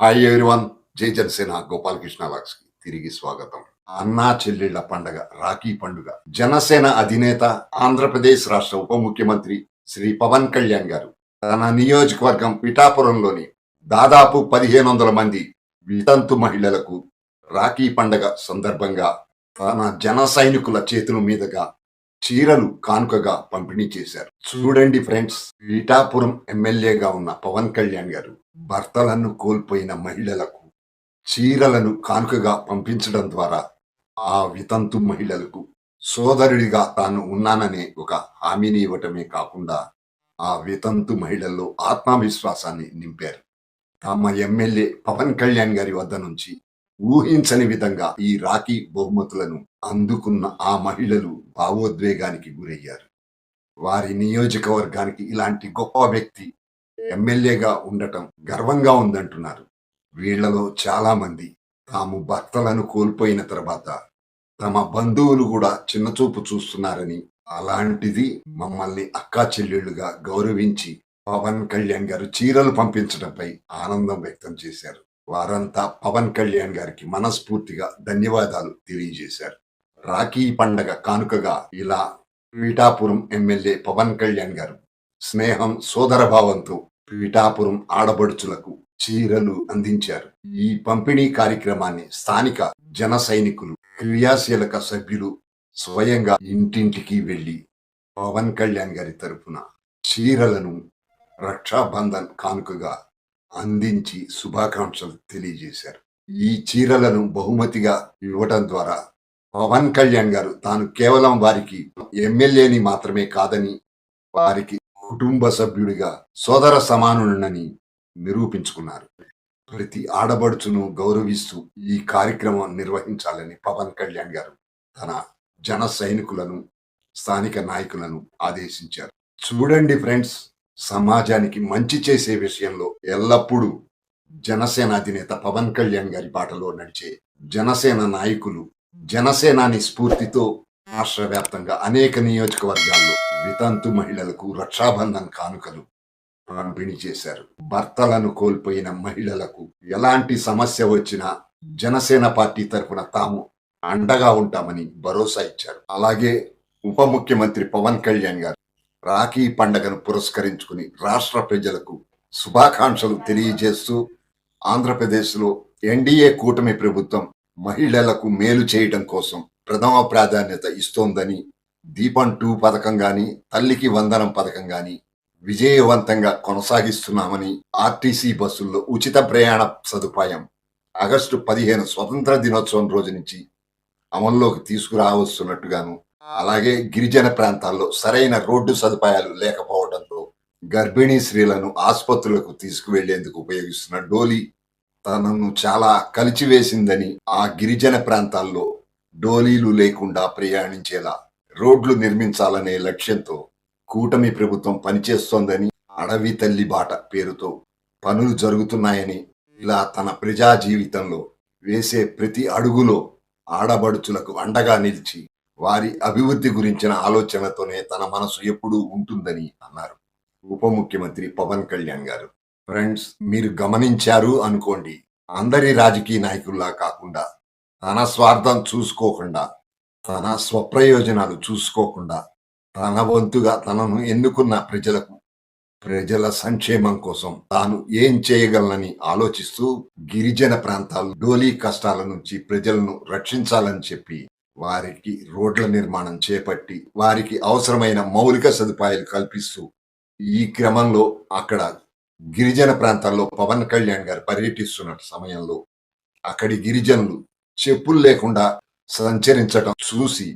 Hi everyone జై జనసేన గోపాలకృష్ణ లాక్స్కి తిరిగి స్వాగతం. అన్నా చెల్లెళ్ళ పండగ రాఖీ పండుగ. జనసేన అధినేత ఆంధ్రప్రదేశ్ రాష్ట్ర ఉప ముఖ్యమంత్రి శ్రీ పవన్ కళ్యాణ్ గారు తన నియోజకవర్గం పిఠాపురంలోని దాదాపు పదిహేను వందల మంది వితంతు మహిళలకు రాఖీ పండగ సందర్భంగా తన జన సైనికుల చేతుల మీదుగా చీరలు కానుకగా పంపిణీ చేశారు. చూడండి ఫ్రెండ్స్ పిఠాపురం ఎమ్మెల్యేగా ఉన్న పవన్ కళ్యాణ్ గారు భర్తలను కోల్పోయిన మహిళలకు చీరలను కానుకగా పంపించడం ద్వారా ఆ వితంతు మహిళలకు సోదరుడిగా తాను ఉన్నాననే ఒక హామీని ఇవ్వటమే కాకుండా ఆ వితంతు మహిళల్లో ఆత్మవిశ్వాసాన్ని నింపారు. తమ ఎమ్మెల్యే పవన్ కళ్యాణ్ గారి వద్ద నుంచి ఊహించని విధంగా ఈ రాఖీ బహుమతులను అందుకున్న ఆ మహిళలు భావోద్వేగానికి గురయ్యారు. వారి నియోజకవర్గానికి ఇలాంటి గొప్ప వ్యక్తి ఎమ్మెల్యేగా ఉండటం గర్వంగా ఉందంటున్నారు. వీళ్ళలో చాలా మంది తాము భర్తలను కోల్పోయిన తర్వాత తమ బంధువులు కూడా చిన్నచూపు చూస్తున్నారని అలాంటిది మమ్మల్ని అక్కా చెల్లెళ్ళుగా గౌరవించి పవన్ కళ్యాణ్ గారు చీరలు పంపించడంపై ఆనందం వ్యక్తం చేశారు. వారంతా పవన్ కళ్యాణ్ గారికి మనస్ఫూర్తిగా ధన్యవాదాలు తెలియజేశారు. రాఖీ పండగ కానుకగా ఇలా పీఠాపురం ఎమ్మెల్యే పవన్ కళ్యాణ్ గారు స్నేహం సోదరభావంతో పీఠాపురం ఆడబడుచులకు చీరలు అందించారు. ఈ పంపిణీ కార్యక్రమాన్ని స్థానిక జన సైనికులు క్రియాశీలక సభ్యులు స్వయంగా ఇంటింటికి వెళ్ళి పవన్ కళ్యాణ్ గారి తరపున చీరలను రక్షాబంధన్ కానుకగా అందించి శుభాకాంక్షలు తెలియజేశారు. ఈ చీరలను బహుమతిగా ఇవ్వటం ద్వారా పవన్ కళ్యాణ్ గారు తాను కేవలం వారికి ఎమ్మెల్యేని మాత్రమే కాదని వారికి కుటుంబ సభ్యుడిగా సోదర సమానుడినని నిరూపించుకున్నారు. ప్రతి ఆడబడుచును గౌరవిస్తూ ఈ కార్యక్రమం నిర్వహించాలని పవన్ కళ్యాణ్ గారు తన జన సైనికులను స్థానిక నాయకులను ఆదేశించారు. చూడండి ఫ్రెండ్స్ సమాజానికి మంచి చేసే విషయంలో ఎల్లప్పుడూ జనసేన అధినేత పవన్ కళ్యాణ్ గారి బాటలో నడిచే జనసేన నాయకులు జనసేనాని స్ఫూర్తితో రాష్ట్ర వ్యాప్తంగా అనేక నియోజకవర్గాల్లో వితంతు మహిళలకు రక్షాబంధన్ కానుకలు పంపిణీ చేశారు. భర్తలను కోల్పోయిన మహిళలకు ఎలాంటి సమస్య వచ్చినా జనసేన పార్టీ తరఫున తాము అండగా ఉంటామని భరోసా ఇచ్చారు. అలాగే ఉప ముఖ్యమంత్రి పవన్ కళ్యాణ్ గారు రాఖీ పండగను పురస్కరించుకుని రాష్ట్ర ప్రజలకు శుభాకాంక్షలు తెలియజేస్తూ ఆంధ్రప్రదేశ్లో ఎన్డీఏ కూటమి ప్రభుత్వం మహిళలకు మేలు చేయడం కోసం ప్రథమ ప్రాధాన్యత ఇస్తోందని దీపం టూ పథకం కానీ తల్లికి వందనం పథకం కానీ విజయవంతంగా కొనసాగిస్తున్నామని ఆర్టీసీ బస్సుల్లో ఉచిత ప్రయాణ సదుపాయం ఆగస్టు పదిహేను స్వతంత్ర దినోత్సవం రోజు నుంచి అమల్లోకి తీసుకురావస్తున్నట్టుగాను అలాగే గిరిజన ప్రాంతాల్లో సరైన రోడ్డు సదుపాయాలు లేకపోవడంతో గర్భిణీ స్త్రీలను ఆసుపత్రులకు తీసుకువెళ్ళేందుకు ఉపయోగిస్తున్న డోలీ తనను చాలా కలిచివేసిందని ఆ గిరిజన ప్రాంతాల్లో డోలీలు లేకుండా ప్రయాణించేలా రోడ్లు నిర్మించాలనే లక్ష్యంతో కూటమి ప్రభుత్వం పనిచేస్తోందని అడవి తల్లి బాట పేరుతో పనులు జరుగుతున్నాయని ఇలా తన ప్రజా జీవితంలో వేసే ప్రతి అడుగులో ఆడబడుచులకు అండగా నిలిచి వారి అభివృద్ధి గురించిన ఆలోచనతోనే తన మనసు ఎప్పుడూ ఉంటుందని అన్నారు. ఉప ముఖ్యమంత్రి పవన్ కళ్యాణ్ గారు. ఫ్రెండ్స్ మీరు గమనించారు అనుకోండి అందరి రాజకీయ నాయకుల్లా కాకుండా తన స్వార్థం చూసుకోకుండా తన స్వప్రయోజనాలు చూసుకోకుండా తన వంతుగా తనను ఎన్నుకున్న ప్రజలకు ప్రజల సంక్షేమం కోసం తాను ఏం చేయగలనని ఆలోచిస్తూ గిరిజన ప్రాంతాలు డోలీ కష్టాల నుంచి ప్రజలను రక్షించాలని చెప్పి వారికి రోడ్ల నిర్మాణం చేపట్టి వారికి అవసరమైన మౌలిక సదుపాయాలు కల్పిస్తూ ఈ క్రమంలో అక్కడ గిరిజన ప్రాంతాల్లో పవన్ కళ్యాణ్ గారు పర్యటిస్తున్న సమయంలో అక్కడి గిరిజనులు చెప్పులు లేకుండా సంచరించటం చూసి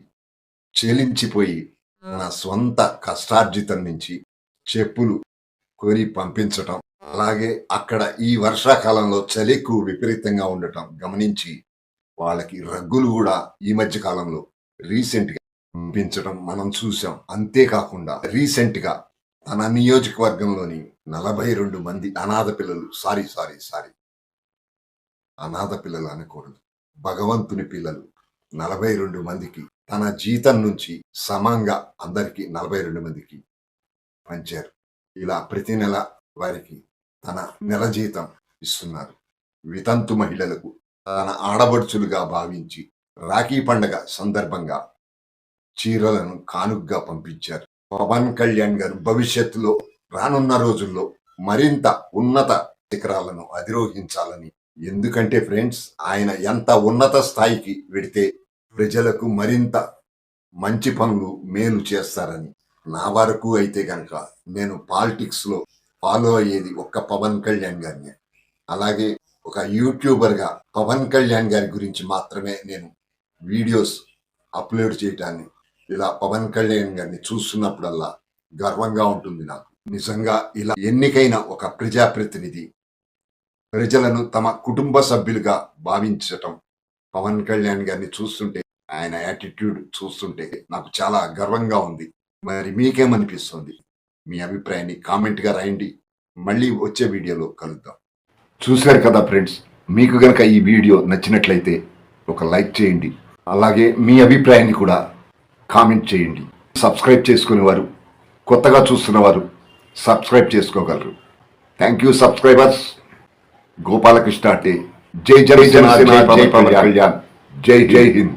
చెలించిపోయి నా స్వంత కష్టార్జితం నుంచి చెప్పులు కొని పంపించటం అలాగే అక్కడ ఈ వర్షాకాలంలో చలి ఎక్కువ విపరీతంగా ఉండటం గమనించి వాళ్ళకి రగ్గులు కూడా ఈ మధ్య కాలంలో రీసెంట్గా పంపించడం మనం చూసాం అంతేకాకుండా రీసెంట్గా తన నియోజకవర్గంలోని నలభై రెండు మంది అనాథ పిల్లలు సారీ సారీ సారీ అనాథ పిల్లలు అనకూడదు భగవంతుని పిల్లలు నలభై రెండు మందికి తన జీతం నుంచి సమంగా అందరికీ నలభై రెండు మందికి పంచారు. ఇలా ప్రతి నెల వారికి తన నెల జీతం ఇస్తున్నారు. వితంతు మహిళలకు తన ఆడబడుచులుగా భావించి రాఖీ పండగ సందర్భంగా చీరలను కానుగ్గా పంపించారు. పవన్ కళ్యాణ్ గారు భవిష్యత్తులో రానున్న రోజుల్లో మరింత ఉన్నత శిఖరాలను అధిరోహించాలని. ఎందుకంటే ఫ్రెండ్స్ ఆయన ఎంత ఉన్నత స్థాయికి వెడితే ప్రజలకు మరింత మంచి పనులు మేలు చేస్తారని నా వరకు అయితే కనుక నేను పాలిటిక్స్లో ఫాలో అయ్యేది ఒక్క పవన్ కళ్యాణ్ గారిని. అలాగే ఒక యూట్యూబర్గా పవన్ కళ్యాణ్ గారి గురించి మాత్రమే నేను వీడియోస్ అప్లోడ్ చేయటాన్ని ఇలా పవన్ కళ్యాణ్ గారిని చూస్తున్నప్పుడల్లా గర్వంగా ఉంటుంది నాకు. నిజంగా ఇలా ఎన్నికైన ఒక ప్రజాప్రతినిధి ప్రజలను తమ కుటుంబ సభ్యులుగా భావించటం పవన్ కళ్యాణ్ గారిని చూస్తుంటే ఆయన యాటిట్యూడ్ చూస్తుంటే నాకు చాలా గర్వంగా ఉంది. మరి మీకేమనిపిస్తుంది? మీ అభిప్రాయాన్ని కామెంట్గా రాయండి. మళ్ళీ వచ్చే వీడియోలో కలుద్దాం. చూశారు కదా ఫ్రెండ్స్ మీకు గనక ఈ వీడియో నచ్చినట్లయితే ఒక లైక్ చేయండి. అలాగే మీ అభిప్రాయాన్ని కూడా కామెంట్ చేయండి. సబ్స్క్రైబ్ చేసుకునేవారు కొత్తగా చూస్తున్నవారు సబ్స్క్రైబ్ చేసుకోగలరు. థ్యాంక్ యూ సబ్స్క్రైబర్స్ గోపాలకృష్ణ అంటే జై జై జనసేన జై పవన్ కళ్యాణ్. జై జై హింద్.